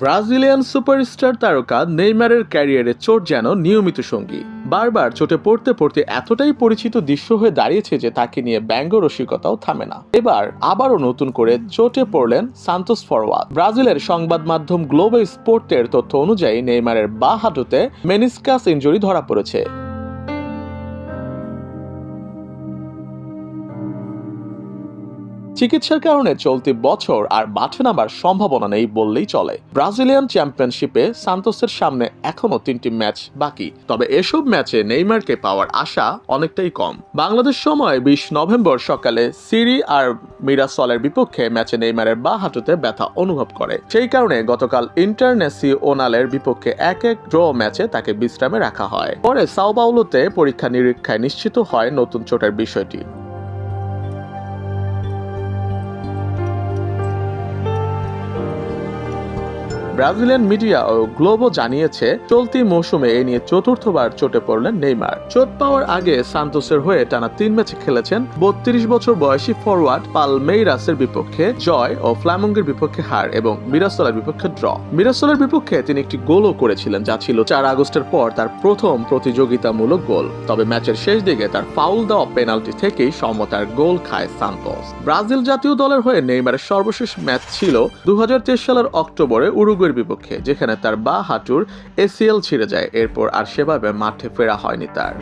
Brazilian superstar তারকা নেইমারের ক্যারিয়ারে চোট যেন নিয়মিত সঙ্গী। বারবার চোটে পড়তে পড়তে এতটাই পরিচিত দৃশ্য হয়ে দাঁড়িয়েছে যে তাকে নিয়ে ব্যঙ্গ রসিকতাও থামে না। এবার আবারও নতুন করে চোটে পড়লেন সান্তোস ফরওয়ার্ড ব্রাজিলের সংবাদ মাধ্যম গ্লোবাল স্পোর্টের তথ্য অনুযায়ী নেইমারের বা হাঁটুতে মেনিসকাস ইঞ্জুরি ধরা পড়েছে। চিকিৎসার কারণে চলতি বছর আর মাঠে নামার সম্ভাবনা নেই বললেই চলে। ব্রাজিলিয়ান চ্যাম্পিয়নশিপে সান্তোসের সামনে এখনও তিনটি ম্যাচ বাকি। তবে এসব ম্যাচে নেইমারকে পাওয়ার আশা অনেকটাই কম। বাংলাদেশ সময় বিশ নভেম্বর সকালে সিরি আর মিরাসলের বিপক্ষে ম্যাচে নেইমারের বা হাঁটুতে ব্যথা অনুভব করে। সেই কারণে গতকাল ইন্টারনেসি ওনালের বিপক্ষে এক এক ড্র ম্যাচে তাকে বিশ্রামে রাখা হয়। পরে সাও পাউলোতে পরীক্ষা নিরীক্ষায় নিশ্চিত হয় নতুন চোটের বিষয়টি। ব্রাজিলিয়ান মিডিয়া ও গ্লোবো জানিয়েছে, চলতি মৌসুমে এ নিয়ে চতুর্থবার চোটে পড়লেন নেইমার। চোট পাওয়ার আগে সান্তোসের হয়ে টানা তিন ম্যাচে খেলেছেন বত্রিশ বছর বয়সী ফরওয়ার্ড পালমেইরাসের বিপক্ষে জয় ও ফ্লামঙ্গের বিপক্ষে হার এবং মিরাসলের বিপক্ষে ড্র। মিরাসলের বিপক্ষে তিনি একটি গোলও করেছিলেন, যা ছিল চার আগস্টের পর তার প্রথম প্রতিযোগিতামূলক গোল। তবে ম্যাচের শেষ দিকে তার ফাউল দেওয়া পেনাল্টি থেকেই সমতার গোল খায় সান্তোস। ব্রাজিল জাতীয় দলের হয়ে নেইমারের সর্বশেষ ম্যাচ ছিল দু হাজার তেইশ সালের অক্টোবরে ইউরোপের বিপক্ষে, যেখানে তার বা হাঁটুর এসিএল ছিঁড়ে যায়, এরপর আর সেভাবে মাঠে ফেরা হয়নি তার।